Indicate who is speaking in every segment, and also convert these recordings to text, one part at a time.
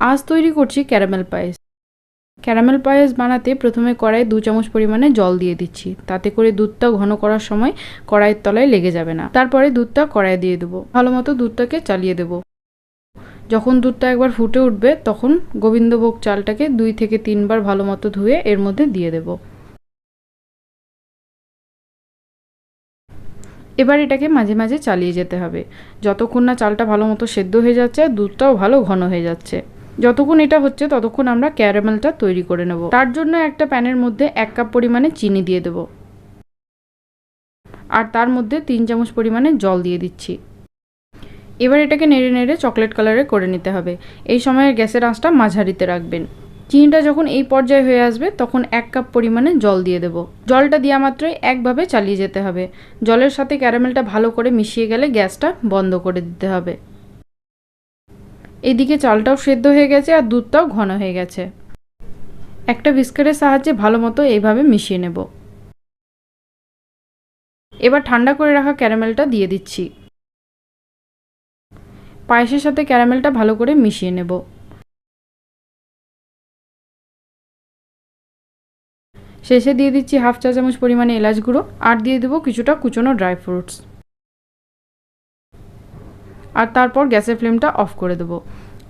Speaker 1: আজ তৈরি করছি ক্যারামেল পায়েস। ক্যারামেল পায়েস বানাতে প্রথমে কড়াই দু চামচ পরিমাণে জল দিয়ে দিচ্ছি। তাতে করে দুধটা ঘন করার সময় কড়াইয়ের তলায় লেগে যাবে না। তারপরে দুধটা কড়াই দিয়ে দেবো। ভালো মতো দুধটাকে চালিয়ে দেবো। যখন দুধটা একবার ফুটে উঠবে, তখন গোবিন্দভোগ চালটাকে দুই থেকে তিনবার ভালো মতো ধুয়ে এর মধ্যে দিয়ে দেব। এবার এটাকে মাঝে মাঝে চালিয়ে যেতে হবে। যতক্ষণ না চালটা ভালো মতো সেদ্ধ হয়ে যাচ্ছে আর দুধটাও ভালো ঘন হয়ে যাচ্ছে। যতক্ষণ এটা হচ্ছে, ততক্ষণ আমরা ক্যারামেলটা তৈরি করে নেব। তার জন্য একটা প্যানের মধ্যে এক কাপ পরিমাণে চিনি দিয়ে দেব। আর তার মধ্যে তিন চামচ পরিমাণে জল দিয়ে দিচ্ছি। এবার এটাকে নেড়ে নেড়ে চকলেট কালারে করে নিতে হবে। এই সময় গ্যাসের আঁচটা মাঝারিতে রাখবেন। চিনিটা যখন এই পর্যায়ে হয়ে আসবে, তখন এক কাপ পরিমাণে জল দিয়ে দেব। জলটা দেওয়া মাত্রই একভাবে চালিয়ে যেতে হবে। জলের সাথে ক্যারামেলটা ভালো করে মিশিয়ে গেলে গ্যাসটা বন্ধ করে দিতে হবে। এদিকে চালটাও সেদ্ধ হয়ে গেছে আর দুধটাও ঘন হয়ে গেছে। একটা বিস্কুটের সাহায্যে ভালো মতো এইভাবে মিশিয়ে নেব। এবার ঠান্ডা করে রাখা ক্যারামেলটা দিয়ে দিচ্ছি। পায়েসের সাথে ক্যারামেলটা ভালো করে মিশিয়ে নেব। শেষে দিয়ে দিচ্ছি হাফ চা চামচ পরিমাণে এলাচ গুঁড়ো আর দিয়ে দেবো কিছুটা কুচনো ড্রাই ফ্রুটস। আর তারপর গ্যাসের ফ্লেমটা অফ করে দেবো।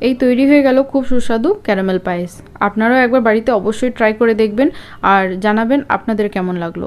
Speaker 1: এই তৈরি হয়ে গেল খুব সুস্বাদু ক্যারামেল পায়েস। আপনারাও একবার বাড়িতে অবশ্যই ট্রাই করে দেখবেন আর জানাবেন আপনাদের কেমন লাগল।